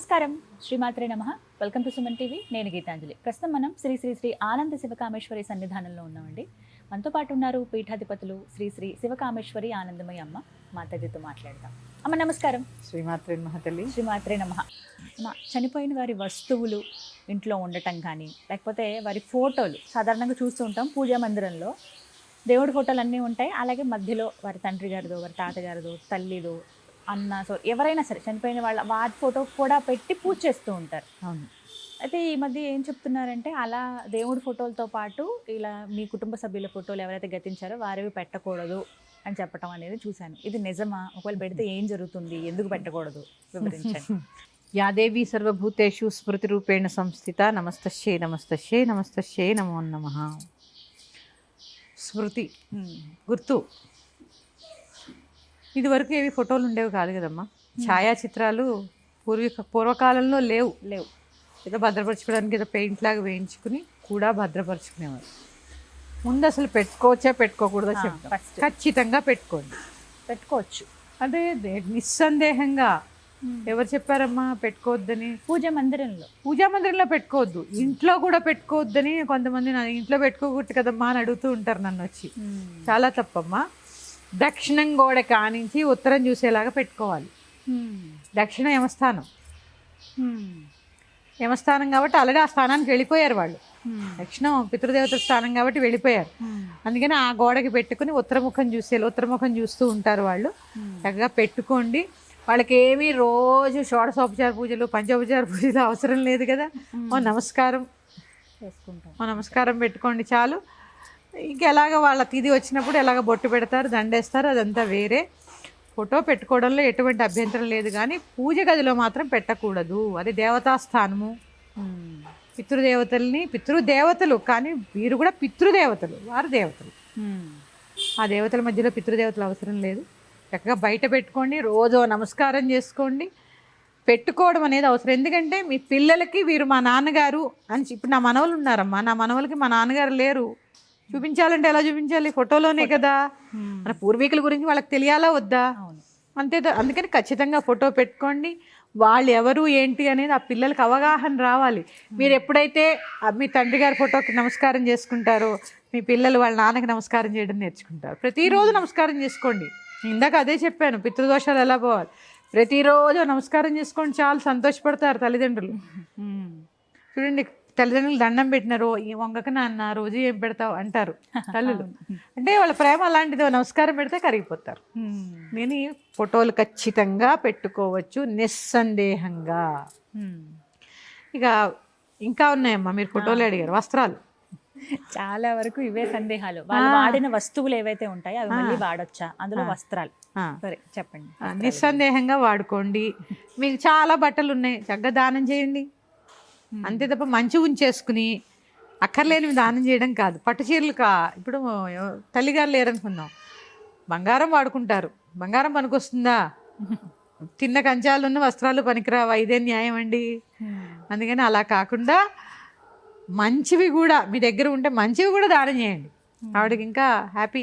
నమస్కారం. శ్రీమాత్రే నమ. వెల్కమ్ టు సుమన్ టీవీ నేను గీతాంజలి. ప్రస్తుతం మనం శ్రీ శ్రీ శ్రీ ఆనంద శివకామేశ్వరి సన్నిధానంలో ఉన్నామండి. మనతో పాటు ఉన్నారు పీఠాధిపతులు శ్రీ శ్రీ శివకామేశ్వరి ఆనందమయ్య అమ్మ మాతాజీతో మాట్లాడదాం. అమ్మ నమస్కారం. శ్రీమాత్రి మహతల్లి శ్రీమాత్రే నమ. అమ్మ చనిపోయిన వారి వస్తువులు ఇంట్లో ఉండటం కానీ లేకపోతే వారి ఫోటోలు సాధారణంగా చూస్తూ ఉంటాం పూజా మందిరంలో. దేవుడి ఫోటోలు అన్నీ ఉంటాయి. అలాగే మధ్యలో వారి తండ్రి గారిదో వారి తాతగారిదో తల్లిదో అన్న సో ఎవరైనా సరే చనిపోయిన వాళ్ళ వారి ఫోటో కూడా పెట్టి పూజ చేస్తూ ఉంటారు. అవును. అయితే ఈ మధ్య ఏం చెప్తున్నారంటే అలా దేవుడి ఫోటోలతో పాటు ఇలా మీ కుటుంబ సభ్యుల ఫోటోలు ఎవరైతే గతించారో వారివి పెట్టకూడదు అని చెప్పడం అనేది చూశాను. ఇది నిజమా? ఒకవేళ పెడితే ఏం జరుగుతుంది? ఎందుకు పెట్టకూడదు? వివరించండి. యాదేవి సర్వభూతేషు స్మృతి రూపేణ సంస్థిత నమస్తశ్యే నమస్తశ్యే నమస్తశ్యే నమో నమ. స్మృతి. గుర్తు. ఇది వరకు ఏవి ఫోటోలు ఉండేవి కాదు కదమ్మా. ఛాయాచిత్రాలు పూర్వీక పూర్వకాలంలో లేవు. లేవు. ఏదో భద్రపరచుకోవడానికి ఏదో పెయింట్ లాగా వేయించుకుని కూడా భద్రపరుచుకునేవారు. ముందు అసలు పెట్టుకోవచ్చా పెట్టుకోకూడదా చెప్తాం. ఖచ్చితంగా పెట్టుకోండి. పెట్టుకోవచ్చు. అదే నిస్సందేహంగా ఎవరు చెప్పారమ్మా పెట్టుకోవద్దని? పూజ మందిరంలో. పూజా మందిరంలో పెట్టుకోవద్దు. ఇంట్లో కూడా పెట్టుకోవద్దని కొంతమంది నా ఇంట్లో పెట్టుకోకూడదు కదమ్మా అని అడుగుతూ ఉంటారు నన్ను వచ్చి చాలా తప్పమ్మా. దక్షిణం గోడ కానించి ఉత్తరం చూసేలాగా పెట్టుకోవాలి. దక్షిణ యమస్థానం. యమస్థానం కాబట్టి ఆల్రెడీ ఆ స్థానానికి వెళ్ళిపోయారు వాళ్ళు. దక్షిణం పితృదేవత స్థానం కాబట్టి వెళ్ళిపోయారు. అందుకని ఆ గోడకి పెట్టుకుని ఉత్తరముఖం చూసే ఉత్తరముఖం చూస్తూ ఉంటారు వాళ్ళు. చక్కగా పెట్టుకోండి. వాళ్ళకి ఏమీ రోజు షోడశోపచార పూజలు పంచోపచార పూజలు అవసరం లేదు కదా. ఓ నమస్కారం. చేసుకుంటాం. ఓ నమస్కారం పెట్టుకోండి చాలు. ఇంక ఎలాగ వాళ్ళ తిది వచ్చినప్పుడు ఎలాగ బొట్టు పెడతారు దండేస్తారు అదంతా వేరే. ఫోటో పెట్టుకోవడంలో ఎటువంటి అభ్యంతరం లేదు కానీ పూజ గదిలో మాత్రం పెట్టకూడదు. అది దేవతాస్థానము పితృదేవతల్ని పితృదేవతలు కానీ వీరు కూడా పితృదేవతలు వారు దేవతలు. ఆ దేవతల మధ్యలో పితృదేవతలు అవసరం లేదు. చక్కగా బయట పెట్టుకోండి రోజు నమస్కారం చేసుకోండి. పెట్టుకోవడం అనేది అవసరం. ఎందుకంటే మీ పిల్లలకి వీరు మా నాన్నగారు అని చెప్పి- ఇప్పుడు నా మనవలు ఉన్నారమ్మా. నా మనవలకి మా నాన్నగారు లేరు. చూపించాలంటే ఎలా చూపించాలి? ఫోటోలోనే కదా. మన పూర్వీకుల గురించి వాళ్ళకి తెలియాలా వద్దా? అంతే అందుకని ఖచ్చితంగా ఫోటో పెట్టుకోండి. వాళ్ళు ఎవరు ఏంటి అనేది ఆ పిల్లలకి అవగాహన రావాలి. మీరు ఎప్పుడైతే మీ తండ్రి గారి ఫోటోకి నమస్కారం చేసుకుంటారో మీ పిల్లలు వాళ్ళ నాన్నకి నమస్కారం చేయడం నేర్చుకుంటారు. ప్రతిరోజు నమస్కారం చేసుకోండి. ఇందాక అదే చెప్పాను పితృదోషాలు ఎలా పోవాలి? ప్రతిరోజు నమస్కారం చేసుకోండి చాలా సంతోషపడతారు తల్లిదండ్రులు. చూడండి తల్లిదండ్రులు దండం పెట్టినారు ఈ వంగక నాన్న రోజు ఏం పెడతావు అంటారు తల్లులు. అంటే వాళ్ళ ప్రేమ అలాంటిది నమస్కారం పెడితే కరిగిపోతారు. నేను ఫోటోలు ఖచ్చితంగా పెట్టుకోవచ్చు నిస్సందేహంగా. ఇక ఇంకా ఉన్నాయమ్మా మీరు ఫోటోలు అడిగారు వస్త్రాలు. చాలా వరకు ఇవే సందేహాలు. వాళ్ళు వాడిన వస్తువులు ఏవైతే ఉంటాయో అవి మళ్ళీ వాడొచ్చా? అందులో వస్త్రాలు. సరే చెప్పండి. నిస్సందేహంగా వాడుకోండి. మీకు చాలా బట్టలు ఉన్నాయి. చక్కగా దానం చేయండి. అంతే తప్ప మంచి ఉంచేసుకుని అక్కర్లేనివి దానం చేయడం కాదు. పట్టు చీరలు కా ఇప్పుడు తల్లిగారు లేరనుకుందాం బంగారం వాడుకుంటారు. బంగారం పనికొస్తుందా? తిన్న కంచాలు ఉన్న వస్త్రాలు పనికిరావా? ఇదే న్యాయం అండి. అందుకని అలా కాకుండా మంచివి కూడా మీ దగ్గర ఉంటే మంచివి కూడా దానం చేయండి. ఆవిడకి ఇంకా హ్యాపీ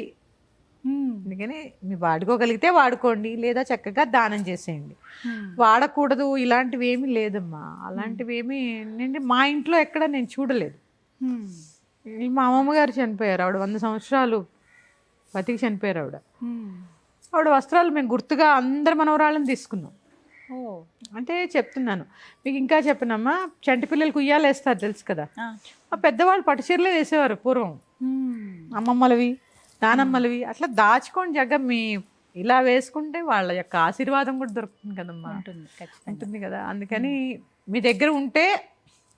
అందుకని మీరు వాడుకోగలిగితే వాడుకోండి లేదా చక్కగా దానం చేసేయండి. వాడకూడదు ఇలాంటివి ఏమీ లేదమ్మా. అలాంటివి ఏమీ నేను మా ఇంట్లో ఎక్కడ నేను చూడలేదు. మా అమ్మమ్మ గారు చనిపోయారు ఆవిడ వంద సంవత్సరాలు బతికి చనిపోయారు ఆవిడ. ఆవిడ వస్త్రాలు మేము గుర్తుగా అందరు మనవరాళ్ళని తీసుకున్నాం. ఓ. అంటే చెప్తున్నాను. మీకు ఇంకా చెప్పనమ్మా చంటి పిల్లలకు ఉయ్యాలు వేస్తారు తెలుసు కదా? ఆ. ఆ పెద్దవాళ్ళు పట్టు చీరలే వేసేవారు పూర్వం. అమ్మమ్మలవి. నానమ్మలవి అట్లా దాచుకొని జగ్గ మీ ఇలా వేసుకుంటే వాళ్ళ యొక్క ఆశీర్వాదం కూడా దొరుకుతుంది కదమ్మా. ఉంటుంది కదా. అందుకని మీ దగ్గర ఉంటే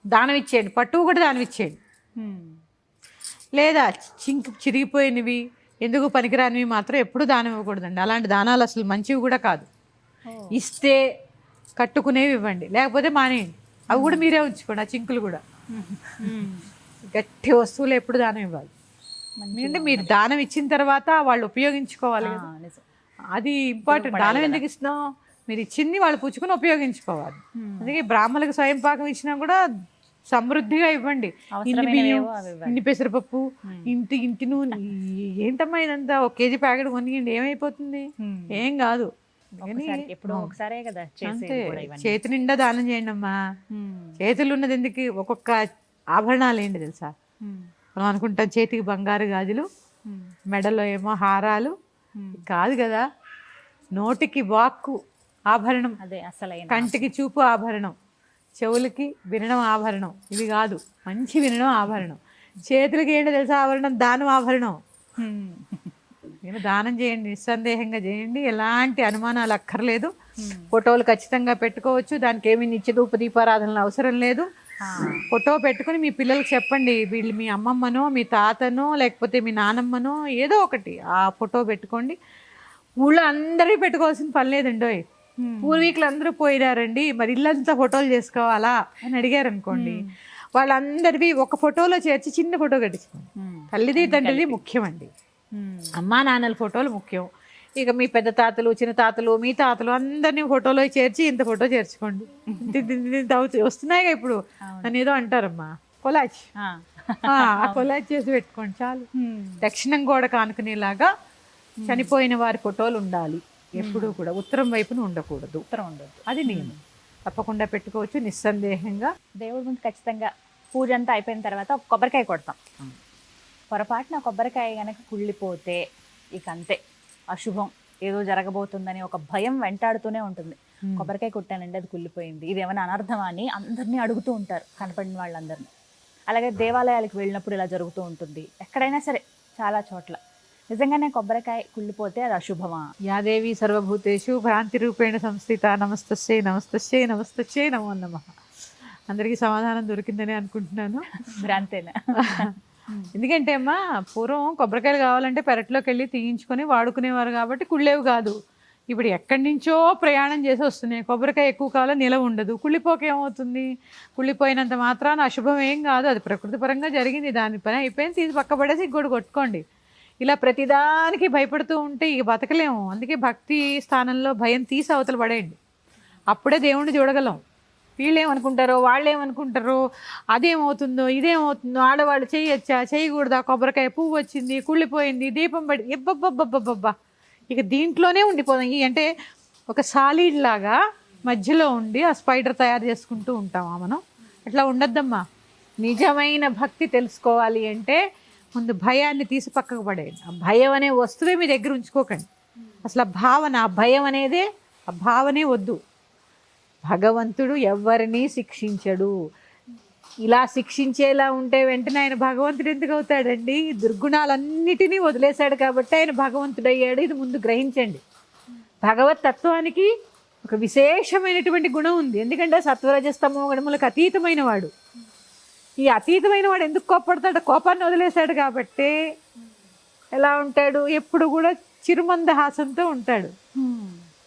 దానం ఇచ్చేయండి పట్టువు కూడా దానం ఇచ్చేయండి లేదా చింక్ చిరిగిపోయినవి ఎందుకు పనికిరానివి మాత్రం ఎప్పుడు దానం ఇవ్వకూడదండి అలాంటి దానాలు అసలు మంచివి కూడా కాదు. ఇస్తే కట్టుకునేవి ఇవ్వండి. లేకపోతే మానేయండి. అవి కూడా మీరే ఉంచుకోండి ఆ చింకులు కూడా. గట్టి వస్తువులు ఎప్పుడు దానం ఇవ్వాలి. ఎందుకంటే మీరు దానం ఇచ్చిన తర్వాత వాళ్ళు ఉపయోగించుకోవాలి. అది ఇంపార్టెంట్. దానం ఎందుకు ఇస్తున్నాం మీరు ఇచ్చింది వాళ్ళు పుచ్చుకొని ఉపయోగించుకోవాలి. అందుకే బ్రాహ్మణులకు స్వయం పాకం ఇచ్చినా కూడా సమృద్ధిగా ఇవ్వండి. ఇన్ని బియ్యం. ఇన్ని పెసరపప్పు ఇంటి ఇంటి నూనె ఏంటమ్మా ఇదంతా? ఒక కేజీ ప్యాకెట్ కొనియండి. ఏమైపోతుంది. ఏం కాదు. చేతి నిండా దానం చేయండి అమ్మా చేతులు ఉన్నది ఎందుకు? ఒక్కొక్క ఆభరణాలు ఏంటి తెలుసా? మనం అనుకుంటాం చేతికి బంగారు గాజులు మెడలో ఏమో హారాలు. కాదు కదా నోటికి వాక్కు ఆభరణం అదే అసలైన కంటికి చూపు ఆభరణం చెవులకి వినడం ఆభరణం. ఇవి కాదు మంచి వినడం ఆభరణం. చేతులకి ఏంటో తెలుసా ఆభరణం? దానం ఆభరణం. నేను దానం చేయండి నిస్సందేహంగా చేయండి ఎలాంటి అనుమానాలు అక్కర్లేదు. ఫోటోలు ఖచ్చితంగా పెట్టుకోవచ్చు దానికి ఏమి నిత్య ధూప దీపారాధనలు అవసరం లేదు. ఫోటో పెట్టుకుని మీ పిల్లలకు చెప్పండి వీళ్ళు మీ అమ్మమ్మనో మీ తాతనో లేకపోతే మీ నానమ్మనో ఏదో ఒకటి ఆ ఫోటో పెట్టుకోండి. ఊళ్ళో అందరికీ పెట్టుకోవాల్సిన పని లేదండోయ్ పూర్వీకులు అందరూ పోయినారండి మరి ఇల్లంతా ఫోటోలు చేసుకోవాలా అని అడిగారు అనుకోండి వాళ్ళందరివి ఒక ఫోటోలో చేర్చి చిన్న ఫోటో కట్టించుకోండి. తల్లిది తండ్రిది ముఖ్యమండి. ఉమ్, అమ్మా నాన్నల ఫోటోలు ముఖ్యం. ఇక మీ పెద్ద తాతలు చిన్న తాతలు మీ తాతలు అందరినీ ఫోటోలో చేర్చి ఇంత ఫోటో చేర్చుకోండి. వస్తున్నాయిగా ఇప్పుడు. అని ఏదో అంటారమ్మా. కొలాచ్ ఆ, కొలాచ్ చేసి పెట్టుకోండి చాలు. దక్షిణం గోడ కానుకునేలాగా చనిపోయిన వారి ఫోటోలు ఉండాలి. ఎప్పుడూ కూడా. ఉత్తరం వైపున ఉండకూడదు. ఉత్తరం ఉండదు అది నియమం తప్పకుండా పెట్టుకోవచ్చు. నిస్సందేహంగా. దేవుడి ముందు ఖచ్చితంగా పూజ అంతా అయిపోయిన తర్వాత ఒక కొబ్బరికాయ కొడతాం. పొరపాటున కొబ్బరికాయ గనక కుళ్ళిపోతే ఇక అంతే. అశుభం ఏదో జరగబోతుందని ఒక భయం వెంటాడుతూనే ఉంటుంది. కొబ్బరికాయ కొట్టానండి అది కుళ్ళిపోయింది. ఇది ఏమైనా అనర్థమా అని అందరినీ అడుగుతూ ఉంటారు కనపడిన వాళ్ళందరినీ. అలాగే దేవాలయాలకు వెళ్ళినప్పుడు ఇలా జరుగుతూ ఉంటుంది. ఎక్కడైనా సరే చాలా చోట్ల. నిజంగానే కొబ్బరికాయ కుళ్ళిపోతే అది అశుభమా? యాదేవి సర్వభూతేషు భ్రాంతి రూపేణ సంస్థిత నమస్తస్యై నమస్తస్యై నమస్తస్యై నమో నమ. అందరికీ సమాధానం దొరికిందని అనుకుంటున్నాను. భ్రాంతేనా? ఎందుకంటే అమ్మా పూర్వం కొబ్బరికాయలు కావాలంటే పెరట్లోకి వెళ్ళి తీయించుకొని వాడుకునేవారు కాబట్టి కుళ్ళేవి కాదు. ఇప్పుడు ఎక్కడి నుంచో ప్రయాణం చేసి వస్తున్నాయి. కొబ్బరికాయ ఎక్కువ కాలం నిలవ ఉండదు. కుళ్ళిపోక ఏమవుతుంది? కుళ్ళిపోయినంత మాత్రాన అశుభం ఏం కాదు. అది ప్రకృతి పరంగా జరిగింది. దాని పని అయిపోయింది. తీసి పక్క పడేసి ఇంకోటి కొట్టుకోండి. ఇలా ప్రతిదానికి భయపడుతూ ఉంటే ఇక బతకలేము. అందుకే భక్తి స్థానంలో భయం తీసి అవతల పడేయండి. అప్పుడే దేవుణ్ణి చూడగలం. వీళ్ళు ఏమనుకుంటారో వాళ్ళు ఏమనుకుంటారో అదేమవుతుందో ఇదేమవుతుందో ఆడవాళ్ళు చేయొచ్చా? చేయకూడదా? కొబ్బరికాయ పువ్వు వచ్చింది కుళ్ళిపోయింది దీపం పడి ఎబ్బబ్బబ్బబ్బబ్బా ఇక దీంట్లోనే ఉండిపోదాం. ఈ అంటే ఒక సాలిడ్ లాగా మధ్యలో ఉండి ఆ స్పైడర్ తయారు చేసుకుంటూ ఉంటామా మనం? అట్లా ఉండొద్దమ్మా. నిజమైన భక్తి తెలుసుకోవాలి అంటే ముందు భయాన్ని తీసి పక్కకు పడేయండి. ఆ భయం అనే వస్తువే మీ దగ్గర ఉంచుకోకండి. అసలు ఆ భావన ఆ భయం అనేదే ఆ భావనే వద్దు. భగవంతుడు ఎవరినీ శిక్షించడు. ఇలా శిక్షించేలా ఉంటే వెంటనే ఆయన భగవంతుడు ఎందుకు అవుతాడండి? దుర్గుణాలన్నిటినీ వదిలేశాడు కాబట్టి ఆయన భగవంతుడు అయ్యాడు ఇది ముందు గ్రహించండి. భగవత్ తత్వానికి ఒక విశేషమైనటువంటి గుణం ఉంది. ఎందుకంటే సత్వరజస్తమో గుణములకు అతీతమైన వాడు ఈ అతీతమైన వాడు ఎందుకు కోపడతాడు కోపాన్ని వదిలేశాడు కాబట్టి ఎలా ఉంటాడు? ఎప్పుడు కూడా చిరుమందహాసంతో ఉంటాడు.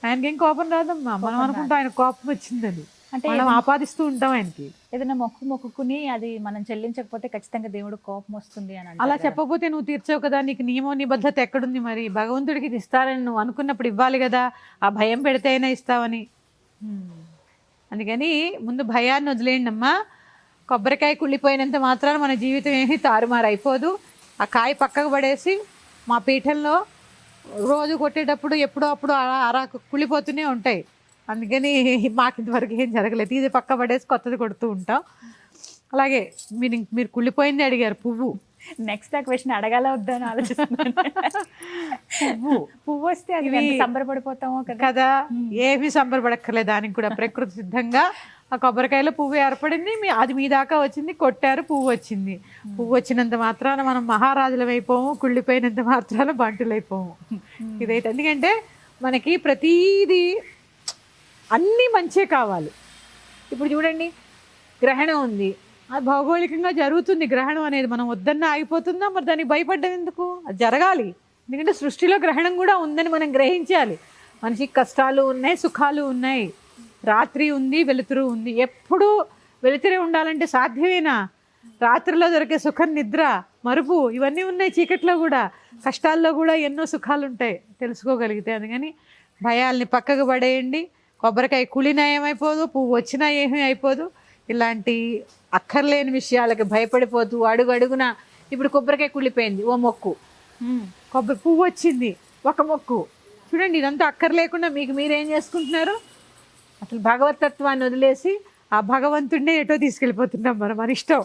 ఆయనకేం కోపం రాదమ్మా. మనం అనుకుంటాం ఆయన కోపం వచ్చిందని అంటే మనం ఆపాదిస్తూ ఉంటాం ఆయనకి. ఏదైనా మొక్కు మొక్కుకుని అది మనం చెల్లించకపోతే ఖచ్చితంగా దేవుడు కోపం వస్తుంది అని అలా. చెప్పకపోతే నువ్వు తీర్చావు కదా నీకు నియమం నిబద్ధత ఎక్కడుంది మరి? భగవంతుడికి ఇది ఇస్తారని నువ్వు అనుకున్నప్పుడు ఇవ్వాలి కదా ఆ భయం పెడితే అయినా ఇస్తావని. అందుకని ముందు భయాన్ని వదిలేయండి అమ్మా. కొబ్బరికాయ కుళ్ళిపోయినంత మాత్రాన మన జీవితం ఏమీ తారుమారు అయిపోదు. ఆ కాయ పక్కకు పడేసి మా పీఠంలో రోజు కొట్టేటప్పుడు ఎప్పుడో అప్పుడు అలా అరా కుళ్ళిపోతూనే ఉంటాయి. అందుకని మాకు ఇంతవరకు ఏం జరగలేదు. ఇది పక్క పడేసి కొత్తది కొడుతూ ఉంటాం. అలాగే మీరు మీరు కుళ్ళిపోయింది అడిగారు పువ్వు. నెక్స్ట్ ఆ క్వశ్చన్ అడగాల వద్దా అని ఆలోచిస్తున్నాను. పువ్వు. పువ్వు వస్తే అది సంబరపడిపోతామో కదా. కదా ఏమీ సంబరపడక్కర్లేదు. దానికి కూడా ప్రకృతి సిద్ధంగా ఆ కొబ్బరికాయలో పువ్వు ఏర్పడింది మీ అది మీ దాకా వచ్చింది కొట్టారు పువ్వు వచ్చింది. పువ్వు వచ్చినంత మాత్రాన మనం మహారాజులం అయిపోము కుళ్ళిపోయినంత మాత్రాన బంటులైపోము. ఇదైతే ఎందుకంటే మనకి ప్రతీది అన్నీ మంచే కావాలి. ఇప్పుడు చూడండి గ్రహణం ఉంది. అది భౌగోళికంగా జరుగుతుంది గ్రహణం అనేది. మనం వద్దన్న ఆగిపోతుందా? మరి దానికి భయపడ్డం ఎందుకు? అది జరగాలి. ఎందుకంటే సృష్టిలో గ్రహణం కూడా ఉందని మనం గ్రహించాలి. మనిషికి కష్టాలు ఉన్నాయి సుఖాలు ఉన్నాయి. రాత్రి ఉంది వెలుతురు ఉంది. ఎప్పుడు వెలుతురే ఉండాలంటే సాధ్యమేనా? రాత్రిలో దొరికే సుఖం నిద్ర మరుపు ఇవన్నీ ఉన్నాయి చీకట్లో కూడా. కష్టాల్లో కూడా ఎన్నో సుఖాలు ఉంటాయి తెలుసుకోగలిగితే అందుకని భయాల్ని పక్కకు పడేయండి. కొబ్బరికాయ కుళ్ళినా ఏమైపోదు పువ్వు వచ్చినా ఏమీ అయిపోదు. ఇలాంటి అక్కర్లేని విషయాలకి భయపడిపోతూ అడుగు అడుగున ఇప్పుడు కొబ్బరికాయ కుళ్ళిపోయింది ఓ మొక్కు. కొబ్బరి పువ్వు వచ్చింది ఒక మొక్కు. చూడండి ఇదంతా అక్కర్ లేకుండా మీకు మీరేం చేసుకుంటున్నారు? అసలు భగవతత్వాన్ని వదిలేసి ఆ భగవంతుడినే ఎటో తీసుకెళ్ళిపోతున్నాం మనం. మన ఇష్టం.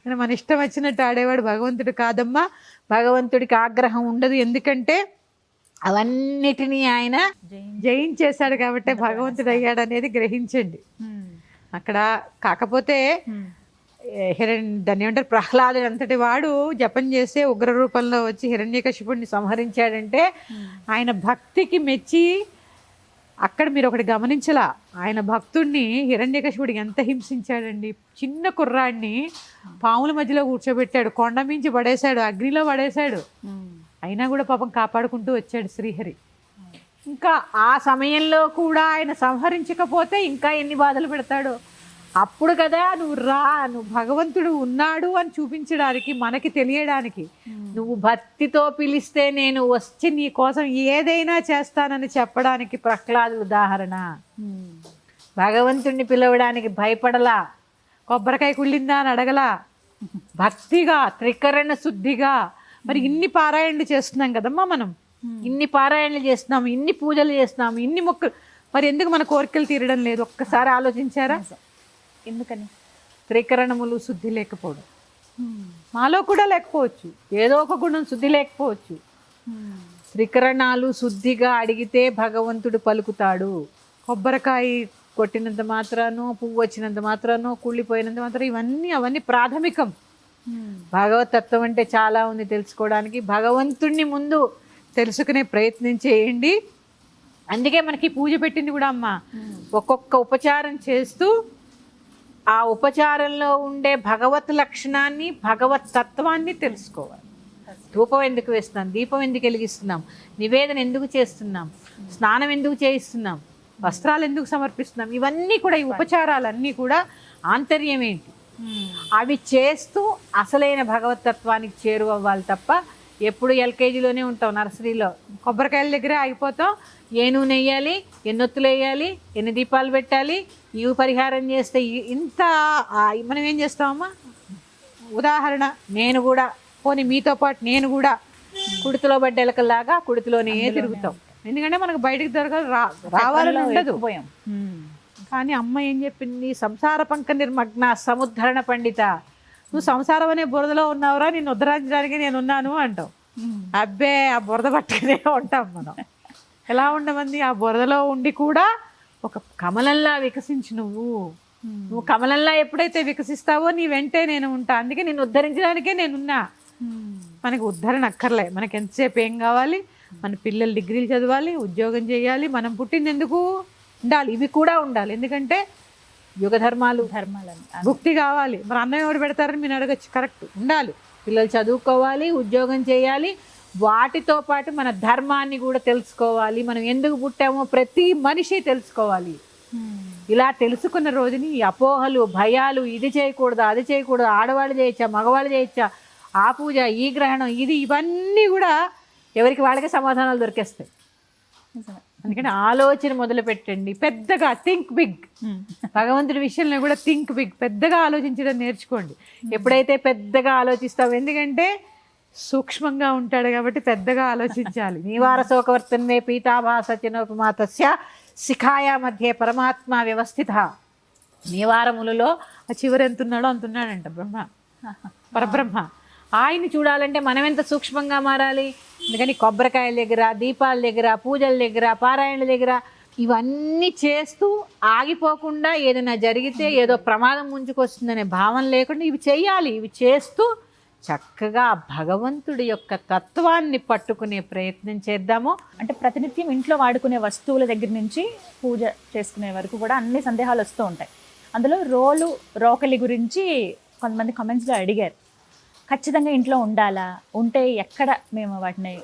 కానీ మన ఇష్టం వచ్చినట్టు ఆడేవాడు భగవంతుడు కాదమ్మా. భగవంతుడికి ఆగ్రహం ఉండదు. ఎందుకంటే అవన్నిటినీ ఆయన జయించేశాడు కాబట్టి భగవంతుడు అయ్యాడు అనేది గ్రహించండి అక్కడ కాకపోతే ఏ, హిరణ్ దాన్ని ఏమంటారు? ప్రహ్లాదుడు అంతటి వాడు జపం చేసే ఉగ్ర రూపంలో వచ్చి హిరణ్యకశిపుడిని సంహరించాడంటే ఆయన భక్తికి మెచ్చి అక్కడ మీరు ఒకటి గమనించలా ఆయన భక్తుడిని హిరణ్యకశిపుడు ఎంత హింసించాడండి. చిన్న కుర్రాడిని పాముల మధ్యలో కూర్చోబెట్టాడు కొండ మించి పడేశాడు అగ్నిలో పడేశాడు. అయినా కూడా పాపం కాపాడుకుంటూ వచ్చాడు శ్రీహరి. ఇంకా ఆ సమయంలో కూడా ఆయన సంహరించకపోతే ఇంకా ఎన్ని బాధలు పెడతాడో. అప్పుడు కదా నువ్వు రా నువ్వు భగవంతుడు ఉన్నాడు అని చూపించడానికి మనకి తెలియడానికి. నువ్వు భక్తితో పిలిస్తే నేను వచ్చి నీ కోసం ఏదైనా చేస్తానని చెప్పడానికి ప్రహ్లాదు ఉదాహరణ. భగవంతుణ్ణి పిలవడానికి భయపడలా కొబ్బరికాయ కుళ్ళిందా అని అడగలా భక్తిగా త్రికరణ శుద్ధిగా. మరి ఇన్ని పారాయణలు చేస్తున్నాం కదమ్మా మనం. ఇన్ని పారాయణలు చేస్తున్నాం ఇన్ని పూజలు చేస్తున్నాం ఇన్ని మొక్కలు. మరి ఎందుకు మన కోరికలు తీరడం లేదు? ఒక్కసారి ఆలోచించారా? ఎందుకని? త్రికరణములు శుద్ధి లేకపోవడం. మాలో కూడా లేకపోవచ్చు. ఏదో ఒక గుణం శుద్ధి లేకపోవచ్చు. త్రికరణాలు శుద్ధిగా అడిగితే భగవంతుడు పలుకుతాడు. కొబ్బరికాయ కొట్టినంత మాత్రానో పువ్వు వచ్చినంత మాత్రానో కుళ్ళిపోయినంత మాత్రం ఇవన్నీ అవన్నీ ప్రాథమికం. భగవతత్వం అంటే చాలా ఉంది తెలుసుకోవడానికి. భగవంతుణ్ణి ముందు తెలుసుకునే ప్రయత్నం చేయండి. అందుకే మనకి పూజ పెట్టింది కూడా అమ్మ. ఒక్కొక్క ఉపచారం చేస్తూ ఆ ఉపచారంలో ఉండే భగవత్ లక్షణాన్ని భగవత్ తత్వాన్ని తెలుసుకోవాలి. ధూపం ఎందుకు వేస్తున్నాం? దీపం ఎందుకు వెలిగిస్తున్నాం? నివేదన ఎందుకు చేస్తున్నాం? స్నానం ఎందుకు చేయిస్తున్నాం? వస్త్రాలు ఎందుకు సమర్పిస్తున్నాం? ఇవన్నీ కూడా ఈ ఉపచారాలన్నీ కూడా ఆంతర్యం ఏంటి అవి చేస్తూ అసలైన భగవతత్వానికి చేరువవ్వాలి తప్ప ఎప్పుడు ఎల్కేజీలోనే ఉంటాం నర్సరీలో. కొబ్బరికాయల దగ్గరే ఆగిపోతాం ఏ నూనె వేయాలి ఎన్నొత్తులు వేయాలి ఎన్ని దీపాలు పెట్టాలి ఇవి పరిహారం చేస్తే ఇంత మనం ఏం చేస్తామమ్మా? ఉదాహరణ నేను కూడా పోనీ మీతో పాటు నేను కూడా కుడితిలో పడ్డ ఎలకల్లాగా కుడితిలోనే తిరుగుతాం. ఎందుకంటే మనకు బయటికి దొరకదు రా రావాలని ఉండదు. పోయాం. కానీ అమ్మ ఏం చెప్పింది? సంసార పంక నిర్మగ్న సముద్ధరణ పండిత. నువ్వు సంసారం అనే బురదలో ఉన్నావురా నేను ఉద్ధరించడానికి నేను ఉన్నాను అంటావు అబ్బే ఆ బురద పట్టుకునే ఉంటాం మనం. ఎలా ఉండమంది? ఆ బురదలో ఉండి కూడా ఒక కమలంలా వికసించు నువ్వు. నువ్వు కమలంలా ఎప్పుడైతే వికసిస్తావో నీ వెంటే నేను ఉంటా. అందుకే నేను ఉద్ధరించడానికే నేనున్నా. మనకి ఉద్ధరణ అక్కర్లే. మనకి ఎంతసేపు ఏం కావాలి? మన పిల్లలు డిగ్రీలు చదవాలి ఉద్యోగం చేయాలి మనం పుట్టింది ఎందుకు? ఉండాలి. ఇవి కూడా ఉండాలి. ఎందుకంటే యుగ ధర్మాలు ధర్మాలని భుక్తి కావాలి. మరి అన్నం ఎవరు పెడతారని మీరు అడగచ్చు. కరెక్ట్. ఉండాలి. పిల్లలు చదువుకోవాలి ఉద్యోగం చేయాలి. వాటితో పాటు మన ధర్మాన్ని కూడా తెలుసుకోవాలి. మనం ఎందుకు పుట్టామో ప్రతి మనిషి తెలుసుకోవాలి. ఇలా తెలుసుకున్న రోజుని అపోహలు భయాలు ఇది చేయకూడదు అది చేయకూడదు ఆడవాళ్ళు చేయొచ్చా మగవాళ్ళు చేయొచ్చా ఆ పూజ ఈ గ్రహణం ఇది ఇవన్నీ కూడా ఎవరికి వాళ్ళకే సమాధానాలు దొరికేస్తాయి. అందుకని ఆలోచన మొదలు పెట్టండి. పెద్దగా థింక్ బిగ్ భగవంతుడి విషయంలో కూడా థింక్ బిగ్ పెద్దగా ఆలోచించడం నేర్చుకోండి. ఎప్పుడైతే పెద్దగా ఆలోచిస్తావు? ఎందుకంటే సూక్ష్మంగా ఉంటాడు కాబట్టి పెద్దగా ఆలోచించాలి. నివార శోకవర్తన్మే పీతాభాసచనోపమాతస్య శిఖాయ మధ్య పరమాత్మ వ్యవస్థిత. నివారములలో ఆ చివరి ఎంత ఉన్నాడో అంత ఉన్నాడంట బ్రహ్మ. పరబ్రహ్మ. ఆయన్ని చూడాలంటే మనం ఎంత సూక్ష్మంగా మారాలి? అందుకని కొబ్బరికాయల దగ్గర దీపాల దగ్గర పూజల దగ్గర పారాయణల దగ్గర ఇవన్నీ చేస్తూ ఆగిపోకుండా ఏదైనా జరిగితే ఏదో ప్రమాదం ముంచుకొస్తుందనే భావన లేకుండా ఇవి చేయాలి. ఇవి చేస్తూ చక్కగా భగవంతుడి యొక్క తత్వాన్ని పట్టుకునే ప్రయత్నం చేద్దాము. అంటే ప్రతినిత్యం ఇంట్లో వాడుకునే వస్తువుల దగ్గర నుంచి పూజ చేసుకునే వరకు కూడా అన్ని సందేహాలు వస్తూ ఉంటాయి. అందులో రోలు రోకలి గురించి కొంతమంది కమెంట్స్లో అడిగారు. ఖచ్చితంగా ఇంట్లో ఉండాలా? ఉంటే ఎక్కడ మేము వాటిని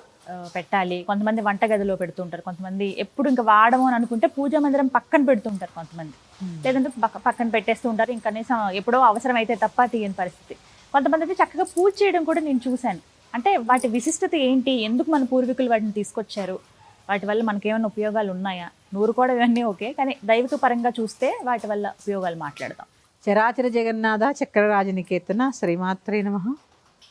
పెట్టాలి? కొంతమంది వంటగదిలో పెడుతుంటారు. కొంతమంది ఎప్పుడు ఇంకా వాడము అని అనుకుంటే పూజా మందిరం పక్కన పెడుతుంటారు కొంతమంది. లేదంటే పక్క పక్కన పెట్టేస్తూ ఉంటారు. ఇంకా కనీసం ఎప్పుడో అవసరం అయితే తప్ప తీయని పరిస్థితి. కొంతమంది అయితే చక్కగా పూజ చేయడం కూడా నేను చూశాను. అంటే వాటి విశిష్టత ఏంటి? ఎందుకు మన పూర్వీకులు వాటిని తీసుకొచ్చారు? వాటి వల్ల మనకి ఏమైనా ఉపయోగాలు ఉన్నాయా? నూరు కూడా ఇవన్నీ ఓకే. కానీ దైవిక పరంగా చూస్తే వాటి వల్ల ఉపయోగాలు మాట్లాడదాం. చరాచర జగన్నాథ చక్రరాజనికేతన శ్రీమాత్రే నమ.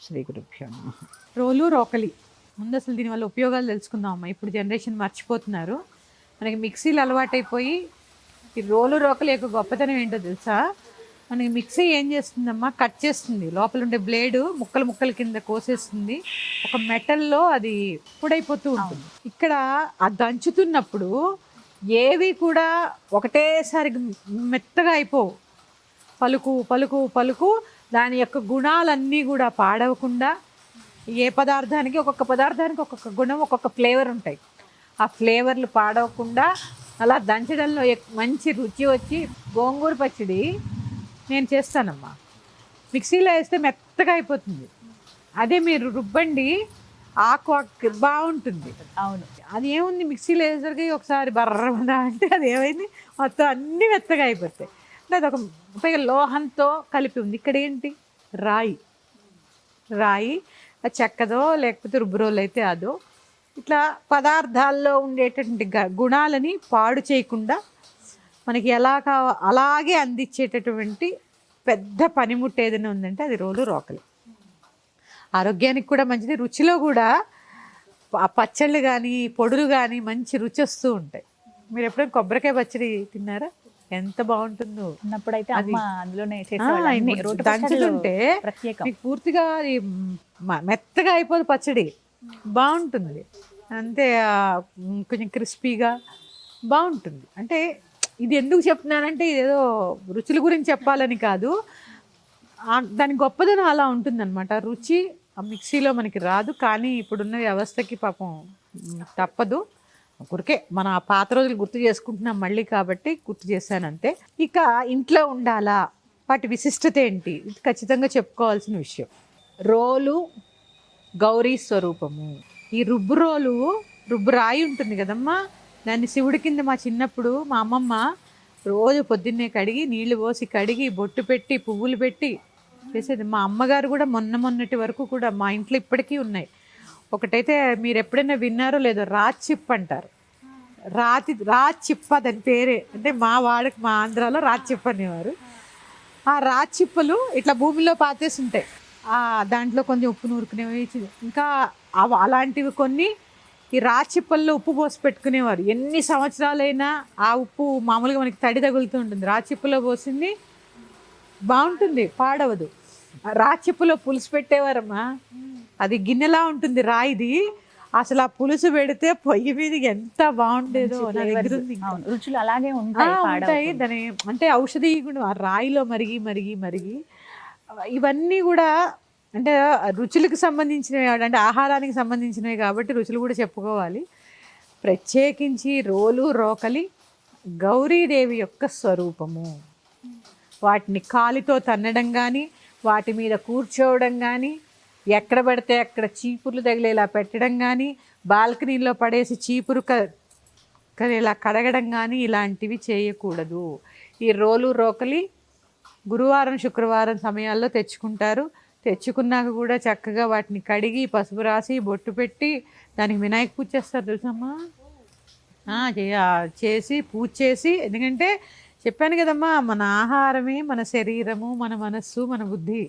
శ్రీ గురుభ్యో నమ. రోలు రోకలి. ముందు అసలు దీనివల్ల ఉపయోగాలు తెలుసుకుందాం అమ్మా. ఇప్పుడు జనరేషన్ మర్చిపోతున్నారు. మనకి మిక్సీలు అలవాటైపోయి ఈ రోలు రోకలి యొక్క గొప్పతనం ఏంటో తెలుసా? మనకి మిక్సీ ఏం చేస్తుందమ్మా? కట్ చేస్తుంది. లోపల ఉండే బ్లేడ్ ముక్కలు ముక్కల కింద కోసేస్తుంది. ఒక మెటల్లో అది పొడైపోతూ ఉంటుంది. ఇక్కడ ఆ దంచుతున్నప్పుడు ఏవి కూడా ఒకటేసారి మెత్తగా అయిపోవు. పలుకు పలుకు పలుకు దాని యొక్క గుణాలన్నీ కూడా పాడవకుండా ఏ పదార్థానికి ఒక్కొక్క పదార్థానికి ఒక్కొక్క గుణం ఒక్కొక్క ఫ్లేవర్ ఉంటాయి. ఆ ఫ్లేవర్లు పాడవకుండా అలా దంచడంలో మంచి రుచి వచ్చి గోంగూర పచ్చడి నేను చేస్తానమ్మా. మిక్సీలో వేస్తే మెత్తగా అయిపోతుంది. అదే మీరు రుబ్బండి ఆకు ఆకు బాగుంటుంది. అవును. అది ఏముంది మిక్సీలో వేసరికి ఒకసారి బర్రమదా అంటే అది ఏమైంది? మొత్తం అన్ని మెత్తగా అయిపోతాయి. అంటే అదొక పైగా లోహంతో కలిపి ఉంది. ఇక్కడ ఏంటి? రాయి. రాయి చెక్కదో లేకపోతే రుబ్బురోలు అయితే అదో. ఇట్లా పదార్థాల్లో ఉండేటటువంటి గ- గుణాలని పాడు చేయకుండా మనకి ఎలా కావ అలాగే అందించేటటువంటి పెద్ద పనిముట్టు ఏదైనా ఉందంటే అది రోలు రోకలి. ఆరోగ్యానికి కూడా మంచిది. రుచిలో కూడా ఆ పచ్చళ్ళు కానీ పొడులు కానీ మంచి రుచి వస్తూ ఉంటాయి. మీరు ఎప్పుడైనా కొబ్బరికాయ పచ్చడి తిన్నారా? ఎంత బాగుంటుందో. ఉన్నప్పుడైతే అమ్మ అందులోనే దంచుతుంటే ప్రత్యేకం. పూర్తిగా మెత్తగా అయిపోదు పచ్చడి. బాగుంటుంది. అంతే కొంచెం క్రిస్పీగా బాగుంటుంది. అంటే ఇది ఎందుకు చెప్తున్నానంటే ఇదేదో రుచుల గురించి చెప్పాలని కాదు. దాని గొప్పదనం అలా ఉంటుందన్నమాట. రుచి ఆ మిక్సీలో మనకి రాదు. కానీ ఇప్పుడున్న వ్యవస్థకి పాపం తప్పదు. ఊరికే మన పాత రోజులు గుర్తు చేసుకుంటున్నాం మళ్ళీ కాబట్టి గుర్తు చేశాను అంతే ఇక ఇంట్లో ఉండాలా? వాటి విశిష్టత ఏంటి? ఇది ఖచ్చితంగా చెప్పుకోవాల్సిన విషయం. రోలు గౌరీ స్వరూపము. ఈ రుబ్బు రోలు రుబ్బు రాయి ఉంటుంది కదమ్మా? దాన్ని శివుడి కింద మా చిన్నప్పుడు మా అమ్మమ్మ రోజు పొద్దున్నే కడిగి నీళ్ళు పోసి కడిగి బొట్టు పెట్టి పువ్వులు పెట్టి చేసేది. మా అమ్మగారు కూడా మొన్న మొన్నటి వరకు కూడా మా ఇంట్లో ఇప్పటికీ ఉన్నాయి. ఒకటైతే మీరు ఎప్పుడైనా విన్నారో లేదో రాచిప్ అంటారు. రాతి రాచిప్ప దాని పేరే. అంటే మా వాడకి మా ఆంధ్రాలో రాచిప్ప అనేవారు. ఆ రాచిప్పలు ఇట్లా భూమిలో పాతేసి ఉంటాయి దాంట్లో కొంచెం ఉప్పు నూరుకునేవి ఇంకా అవ- అలాంటివి కొన్ని ఈ రాచిప్పల్లో ఉప్పు పోసి పెట్టుకునేవారు. ఎన్ని సంవత్సరాలైనా ఆ ఉప్పు మామూలుగా మనకి తడి తగులుతూ ఉంటుంది. రాచిప్పలో పోసింది బాగుంటుంది పాడవదు. ఆ రాచిప్పలో పులుసు పెట్టేవారమ్మా. అది గిన్నెలా ఉంటుంది రాయిది అసలు ఆ పులుసు పెడితే పొయ్యి మీద ఎంత బాగుండేదో. అవును రుచులు అలాగే ఉంటాయి ఉంటాయి. దాని అంటే ఔషధీయ గుణం ఆ రాయిలో మరిగి మరిగి మరిగి. ఇవన్నీ కూడా అంటే రుచులకు సంబంధించినవి అంటే ఆహారానికి సంబంధించినవి కాబట్టి రుచులు కూడా చెప్పుకోవాలి. ప్రత్యేకించి రోలు రోకలి గౌరీదేవి యొక్క స్వరూపము. వాటిని కాలితో తన్నడం కానీ వాటి మీద కూర్చోవడం కానీ ఎక్కడ పడితే అక్కడ చీపుర్లు తగిలేలా పెట్టడం కానీ బాల్కనీలో పడేసి చీపురు క ఇలా కడగడం కానీ ఇలాంటివి చేయకూడదు. ఈ రోలు రోకలి గురువారం శుక్రవారం సమయాల్లో తెచ్చుకుంటారు. తెచ్చుకున్నాక కూడా చక్కగా వాటిని కడిగి పసుపు రాసి బొట్టు పెట్టి దానికి వినాయక పూజ చేస్తారు తెలుసమ్మా? చేసి పూజ చేసి ఎందుకంటే చెప్పాను కదమ్మా మన ఆహారమే మన శరీరము మన మనస్సు మన బుద్ధి.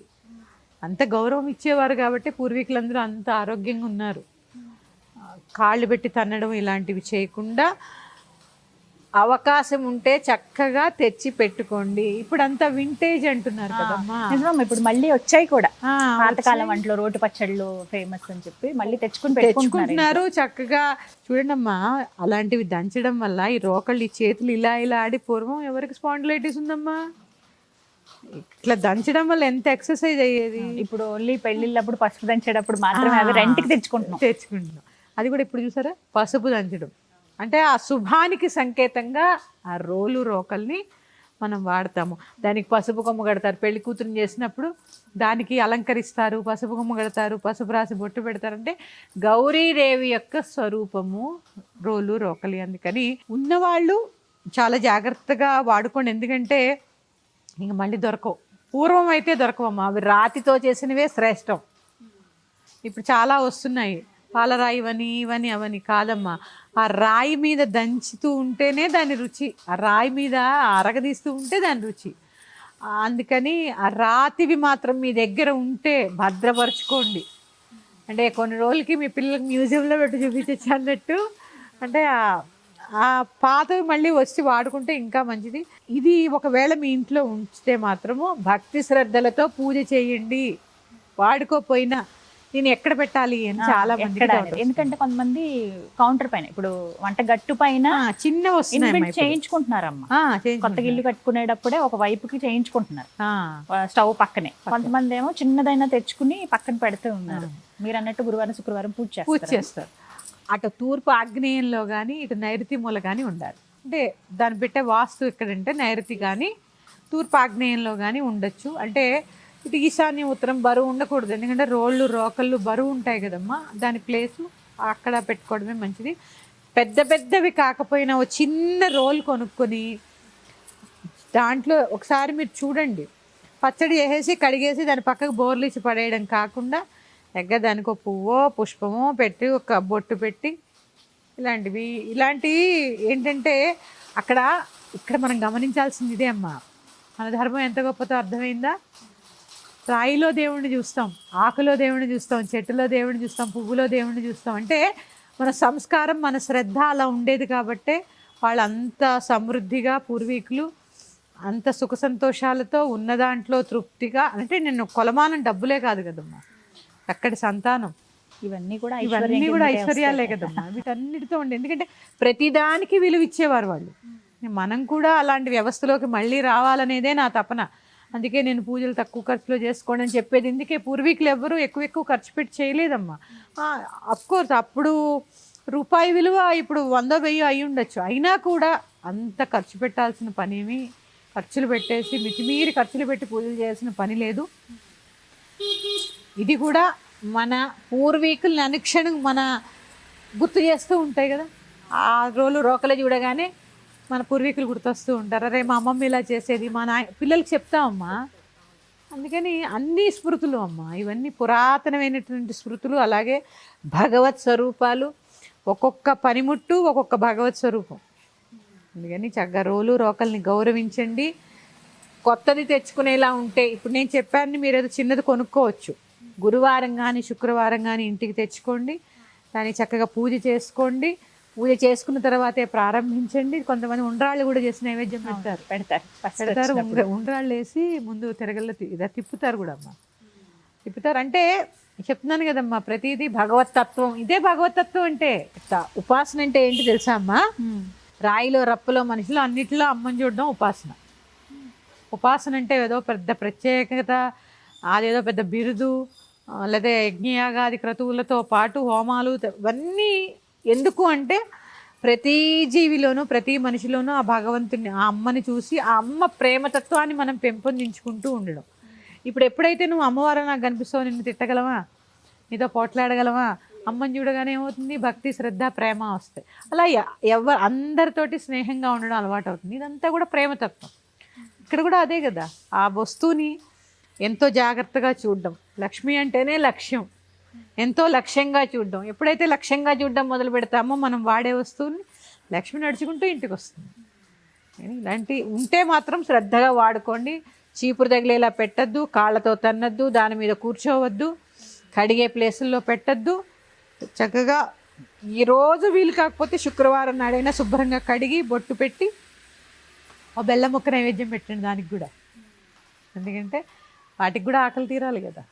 అంత గౌరవం ఇచ్చేవారు కాబట్టి పూర్వీకులందరూ అంత ఆరోగ్యంగా ఉన్నారు. కాళ్ళు పెట్టి తన్నడం ఇలాంటివి చేయకుండా అవకాశం ఉంటే చక్కగా తెచ్చి పెట్టుకోండి. ఇప్పుడు అంతా వింటేజ్ అంటున్నారు కదమ్మా. ఇప్పుడు మళ్ళీ వచ్చాయి కూడా. పాతకాలం వంటలో రోటి పచ్చళ్ళు ఫేమస్ అని చెప్పి మళ్ళీ తెచ్చుకుని పెట్టుకుంటున్నారు తెచ్చుకుంటున్నారు చక్కగా. చూడండమ్మా అలాంటివి దంచడం వల్ల ఈ రోకళ్ళు ఈ చేతులు ఇలా ఇలా ఆడి పూర్వం ఎవరికి స్పాండిలైటిస్ ఉందమ్మా? ఇట్లా దంచడం వల్ల ఎంత ఎక్సర్సైజ్ అయ్యేది? ఇప్పుడు ఓన్లీ పెళ్ళిళ్ళప్పుడు పసుపు దంచేటప్పుడు మాత్రమే అవి రెంట్కి తెచ్చుకుంటున్నాం. తెచ్చుకుంటున్నాం. అది కూడా ఇప్పుడు చూసారా? పసుపు దంచడం. అంటే ఆ శుభానికి సంకేతంగా ఆ రోలు రోకల్ని మనం వాడతాము. దానికి పసుపు కొమ్మ కడతారు. పెళ్ళి కూతురుని చేసినప్పుడు దానికి అలంకరిస్తారు పసుపు కొమ్మ కడతారు పసుపు రాసి బొట్టు పెడతారంటే గౌరీదేవి యొక్క స్వరూపము రోలు రోకలి. అందుకని ఉన్నవాళ్ళు చాలా జాగ్రత్తగా వాడుకోండి. ఎందుకంటే ఇంక మళ్ళీ దొరకవు. పూర్వం అయితే దొరకవమ్మా. అవి రాతితో చేసినవే శ్రేష్టం. ఇప్పుడు చాలా వస్తున్నాయి. పాలరాయి ఇవని ఇవని అవని కాదమ్మా. ఆ రాయి మీద దంచుతూ ఉంటేనే దాని రుచి. ఆ రాయి మీద అరగదీస్తూ ఉంటే దాని రుచి. అందుకని ఆ రాతివి మాత్రం మీ దగ్గర ఉంటే భద్రపరచుకోండి. అంటే కొన్ని రోజులకి మీ పిల్లలకి మ్యూజియంలో పెట్టి చూపించచ్చు అన్నట్టు. అంటే ఆ- పాతవి మళ్ళీ వచ్చి వాడుకుంటే ఇంకా మంచిది. ఇది ఒకవేళ మీ ఇంట్లో ఉంచితే మాత్రము భక్తి శ్రద్ధలతో పూజ చేయండి. వాడుకోపోయినా నేను ఎక్కడ పెట్టాలి అని చాలా మంది. ఎందుకంటే కొంతమంది కౌంటర్ పైన ఇప్పుడు వంట గట్టు పైన చిన్న చేయించుకుంటున్నారమ్మా. కొత్తగా ఇల్లు కట్టుకునేటప్పుడే ఒక వైపుకి చేయించుకుంటున్నారు. స్టవ్ పక్కనే. కొంతమంది ఏమో చిన్నదైనా తెచ్చుకుని పక్కన పెడుతూ ఉన్నారు. మీరు అన్నట్టు గురువారం శుక్రవారం పూజ చేస్తారు. అటు తూర్పు ఆగ్నేయంలో కానీ ఇటు నైరుతి మూల కానీ ఉండాలి. అంటే దాన్ని పెట్టే వాస్తు ఎక్కడంటే నైరుతి కానీ తూర్పు ఆగ్నేయంలో కానీ ఉండొచ్చు. అంటే ఇటు ఈశాన్య ఉత్తరం బరువు ఉండకూడదు. ఎందుకంటే రోళ్ళు రోకళ్ళు బరువు ఉంటాయి కదమ్మా. దాని ప్లేసు అక్కడ పెట్టుకోవడమే మంచిది. పెద్ద పెద్దవి కాకపోయినా ఒక చిన్న రోల్ కొనుక్కొని దాంట్లో ఒకసారి మీరు చూడండి. పచ్చడి వేసేసి కడిగేసి దాని పక్కకు బోర్లు ఇచ్చి పడేయడం కాకుండా దగ్గర దానికి ఒక పువ్వో పుష్పమో పెట్టి ఒక బొట్టు పెట్టి ఇలాంటివి. ఇలాంటివి ఏంటంటే అక్కడ ఇక్కడ మనం గమనించాల్సింది ఇదే అమ్మా. మన ధర్మం ఎంత గొప్పతో అర్థమైందా? రాయిలో దేవుణ్ణి చూస్తాం ఆకులో దేవుణ్ణి చూస్తాం చెట్టులో దేవుణ్ణి చూస్తాం పువ్వులో దేవుణ్ణి చూస్తాం. అంటే మన సంస్కారం మన శ్రద్ధ అలా ఉండేది కాబట్టే వాళ్ళు అంత సమృద్ధిగా పూర్వీకులు అంత సుఖ సంతోషాలతో ఉన్న దాంట్లో తృప్తిగా. అంటే నేను కొలమానం డబ్బులే కాదు కదమ్మా. అక్కడి సంతానం. ఇవన్నీ కూడా ఇవన్నీ కూడా ఐశ్వర్యాలే. కదమ్మా. వీటన్నిటితో ఉండి. ఎందుకంటే ప్రతిదానికి విలువ ఇచ్చేవారు వాళ్ళు. మనం కూడా అలాంటి వ్యవస్థలోకి మళ్ళీ రావాలనేదే నా తపన. అందుకే నేను పూజలు తక్కువ ఖర్చులో చేసుకోండి అని చెప్పేది. ఎందుకే పూర్వీకులు ఎవ్వరూ ఎక్కువ ఎక్కువ ఖర్చు పెట్టి చేయలేదమ్మా. కోర్స్ అప్పుడు రూపాయి విలువ ఇప్పుడు వందో వెయ్యి అయి ఉండొచ్చు. అయినా కూడా అంత ఖర్చు పెట్టాల్సిన పనేమి ఖర్చులు పెట్టేసి మితిమీరి ఖర్చులు పెట్టి పూజలు చేయాల్సిన పని లేదు. ఇది కూడా మన పూర్వీకుల్ని అనుక్షణం మన గుర్తు చేస్తూ ఉంటాయి కదా. ఆ రోజులు రోకలే చూడగానే మన పూర్వీకులు గుర్తొస్తూ ఉంటారు. అరే మా అమ్మమ్మ ఇలా చేసేది మా నాయ పిల్లలకి చెప్తామమ్మా అందుకని అన్ని స్మృతులు అమ్మ ఇవన్నీ పురాతనమైనటువంటి స్మృతులు అలాగే భగవత్ స్వరూపాలు. ఒక్కొక్క పనిముట్టు ఒక్కొక్క భగవత్ స్వరూపం. అందుకని చక్కగా రోలు రోకల్ని గౌరవించండి. కొత్తది తెచ్చుకునేలా ఉంటే ఇప్పుడు నేను చెప్పాను మీరు ఏదో చిన్నది కొనుక్కోవచ్చు. గురువారం కానీ శుక్రవారం కానీ ఇంటికి తెచ్చుకోండి. దాన్ని చక్కగా పూజ చేసుకోండి. పూజ చేసుకున్న తర్వాతే ప్రారంభించండి. కొంతమంది ఉండ్రాళ్ళు కూడా చేసి నైవేద్యం పెడతారు. పెడతారు. పెడతారు. ఉండ్ర- ఉండ్రాళ్ళు వేసి ముందు తిరగల్లో తి- ఇలా తిప్పుతారు కూడా అమ్మ. తిప్పుతారు. అంటే చెప్తున్నాను కదమ్మా ప్రతిదీ భగవతత్వం. ఇదే భగవతత్వం అంటే ఉపాసన అంటే ఏంటి తెలుసా అమ్మా? రాయిలో రప్పులో మనిషిలో అన్నిటిలో అమ్మని చూడడం ఉపాసన. ఉపాసన అంటే ఏదో పెద్ద ప్రత్యేకత అదేదో పెద్ద బిరుదు లేదా యజ్ఞయాగాది క్రతువులతో పాటు హోమాలు ఇవన్నీ ఎందుకు అంటే ప్రతి జీవిలోనూ ప్రతి మనిషిలోనూ ఆ భగవంతుని ఆ అమ్మని చూసి ఆ అమ్మ ప్రేమతత్వాన్ని మనం పెంపొందించుకుంటూ ఉండడం. ఇప్పుడు ఎప్పుడైతే నువ్వు అమ్మవారు నాకు కనిపిస్తావు నిన్ను తిట్టగలవా? నీతో పోట్లాడగలవా? అమ్మని చూడగానే ఏమవుతుంది? భక్తి శ్రద్ధ ప్రేమ వస్తాయి. అలా ఎవరు అందరితోటి స్నేహంగా ఉండడం అలవాటు అవుతుంది ఇదంతా కూడా ప్రేమతత్వం. ఇక్కడ కూడా అదే కదా. ఆ వస్తువుని ఎంతో జాగ్రత్తగా చూడడం. లక్ష్మి అంటేనే లక్ష్యం. ఎంతో లక్ష్యంగా చూడడం. ఎప్పుడైతే లక్ష్యంగా చూడడం మొదలు పెడతామో మనం వాడే వస్తువుని లక్ష్మి నడుచుకుంటూ ఇంటికి వస్తుంది ఇలాంటి ఉంటే మాత్రం శ్రద్ధగా వాడుకోండి. చీపురు తగిలేలా పెట్టద్దు కాళ్ళతో తన్నద్దు దాని మీద కూర్చోవద్దు కడిగే ప్లేసుల్లో పెట్టద్దు. చక్కగా ఈరోజు వీలు కాకపోతే శుక్రవారం నాడైనా శుభ్రంగా కడిగి బొట్టు పెట్టి ఓ బెల్లం ముక్క నైవేద్యం పెట్టండి దానికి కూడా. ఎందుకంటే వాటికి కూడా ఆకలి తీరాలి కదా.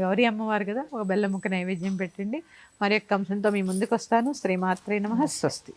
గౌరీ అమ్మవారు కదా ఒక బెల్లముక్క నైవేద్యం పెట్టండి. మరి యొక్క అంశంతో మీ ముందుకు వస్తాను శ్రీమాత్రే నమ. స్వస్తి.